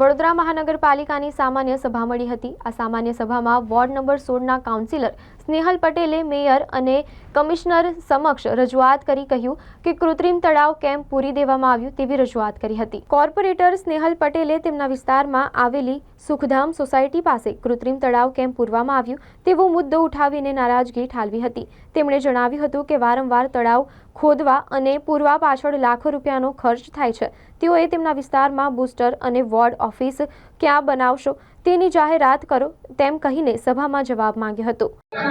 વડોદરા મહાનગરપાલિકાની સામાન્ય સભા મળી હતી. આ સામાન્ય સભામાં વોર્ડ નંબર સોળના કાઉન્સિલર સ્નેહલ પટેલે મેયર અને કમિશનર સમક્ષ રજૂઆત કરી કહ્યું કે કૃત્રિમ તળાવ કેમ પૂરી દેવામાં આવ્યું તેવી રજૂઆત કરી હતી. કોર્પોરેટર સ્નેહલ પટેલે તેમના વિસ્તારમાં આવેલી સુખધામ સોસાયટી પાસે કૃત્રિમ તળાવ કેમ પૂરવામાં આવ્યું તેવો મુદ્દો ઉઠાવીને નારાજગી ઠાલવી હતી. તેમણે જણાવ્યું હતું કે વારંવાર તળાવ ખોદવા અને પૂરવા પાછળ લાખો રૂપિયાનો ખર્ચ થાય છે. તેઓએ તેમના વિસ્તારમાં બુસ્ટર અને વોર્ડ ઓફિસ ક્યાં બનાવશો તેની જાહેરાત કરો તેમ કહીને સભામાં જવાબ માંગ્યો હતો.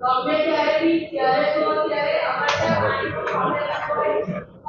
ગમે ત્યારે બી જ્યારે જો ત્યારે અમારે ત્યાં પાણીનો પ્રોબ્લેમ હોય કોઈ નાખ્યું પાણી અત્યારે આઠ વાગ્યા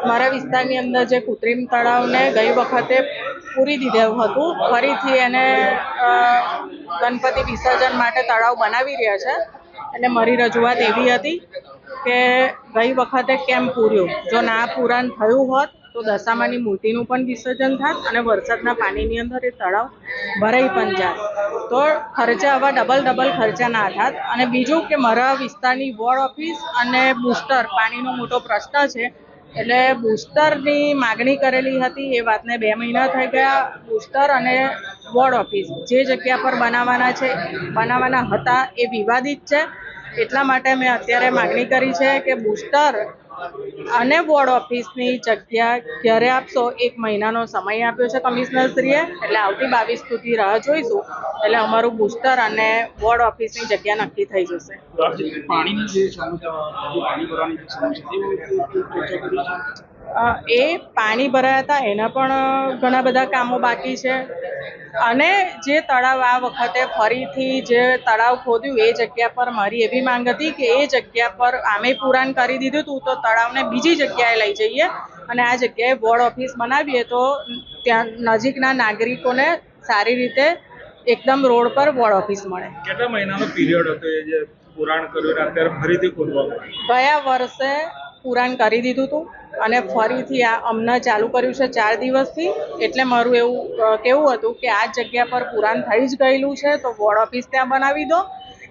મારા વિસ્તારની અંદર જે કૃત્રિમ તળાવને ગઈ વખતે પૂરી દીધેલું હતું, ફરીથી એને ગણપતિ વિસર્જન માટે તળાવ બનાવી રહ્યા છે. એટલે મારી રજૂઆત એવી હતી કે ગઈ વખતે કેમ પૂર્યું? જો ના પુરાણ થયું હોત, તો દશામાની મૂર્તિનું પણ વિસર્જન થાત અને વરસાદના પાણીની અંદર એ તળાવ ભરાઈ પણ જાત. તો ખર્ચા આવા ડબલ ડબલ ખર્ચા ના થાત. અને બીજું કે મારા વિસ્તારની વોર્ડ ઓફિસ અને બુસ્ટર પાણીનો મોટો પ્રશ્ન છે. એટલે બુસ્ટરની માગણી કરેલી હતી, એ વાતને બે મહિના થઈ ગયા બુસ્ટર અને વોર્ડ ઓફિસ. જે જગ્યા પર બનાવવાના છે, બનાવવાના હતા એ વિવાદિત છે. એટલા માટે મેં અત્યારે માગણી કરી છે કે બુસ્ટર અને વોર્ડ ઓફિસની જગ્યા ક્યારે આપશો. એક મહિનાનો સમય આપ્યો છે કમિશનરશ્રીએ, એટલે આવતી બાવીસ સુધી રાહ જોઈશું. એટલે અમારું બુસ્ટર અને વોર્ડ ઓફિસની જગ્યા નક્કી થઈ જશે. પાણીની જે પાણી ભરવાની એ પાણી ભરાયા હતા એના પણ ઘણા બધા કામો બાકી છે. અને જે તળાવ આ વખતે ફરીથી જે તળાવ ખોદ્યું એ જગ્યા પર મારી એવી માંગ હતી કે એ જગ્યા પર આમે પુરાણ કરી દીધું હતું તો તળાવને બીજી જગ્યાએ લઈ જઈએ અને આ જગ્યાએ વોર્ડ ઓફિસ બનાવીએ તો ત્યાં નજીકના નાગરિકોને સારી રીતે એકદમ રોડ પર વોર્ડ ઓફિસ મળે. કેટલા મહિનાનો પીરિયડ હતો એ જે પુરાણ કર્યું અત્યારે ફરીથી ખોદવામાં ગયા વર્ષે પુરાણ કરી દીધું હતું અને ફરીથી આ હમણાં ચાલુ કર્યું છે ચાર દિવસથી, એટલે મારું એવું કેવું હતું કે આ જગ્યા પર પુરાણ થઈ જ ગયેલું છે, તો વોર્ડ ઓફિસ ત્યાં બનાવી દો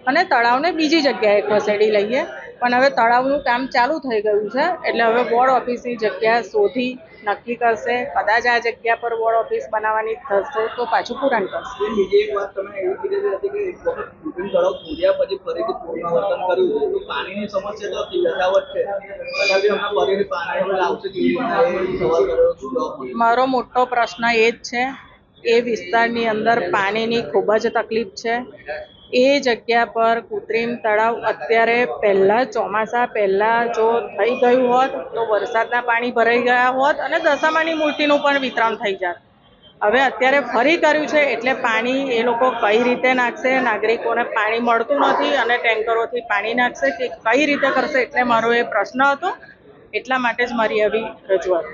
અને તળાવને બીજી જગ્યાએ ખસેડી લઈએ. પણ હવે તળાવનું કામ ચાલુ થઈ ગયું છે, એટલે હવે વોર્ડ ઓફિસની જગ્યા શોધી નક્કી કરશે. કદાચ આ જગ્યા પર વોર્ડ ઓફિસ બનાવવાની થશે તો પાછું પુરાણ કરશે. બીજી એક વાત તમે એવી કીધી હતી કે એક તળાવ ખોદ્યા પછી ફરીથી પુનરાવર્તન કર્યું તો પાણીની સમસ્યા તો યથાવત છે. તથાપી હમણાં ફરીથી પાણી હવે કેવી રીતના સવાલ કર્યો શું મારો મોટો પ્રશ્ન એ જ છે એ વિસ્તારની અંદર પાણીની ખૂબ જ તકલીફ છે. એ જગ્યા પર કૃત્રિમ તળાવ અત્યારે પહેલાં ચોમાસા પહેલાં જો થઈ ગયું હોત, તો વરસાદના પાણી ભરાઈ ગયા હોત અને દશામાની મૂર્તિનું પણ વિતરણ થઈ જાત. હવે અત્યારે ફરી કર્યું છે, એટલે પાણી એ લોકો કઈ રીતે નાખશે? નાગરિકોને પાણી મળતું નથી અને ટેન્કરોથી પાણી નાખશે કે કઈ રીતે કરશે? એટલે મારો એ પ્રશ્ન હતો. એટલા માટે જ મારી આવી રજૂઆત.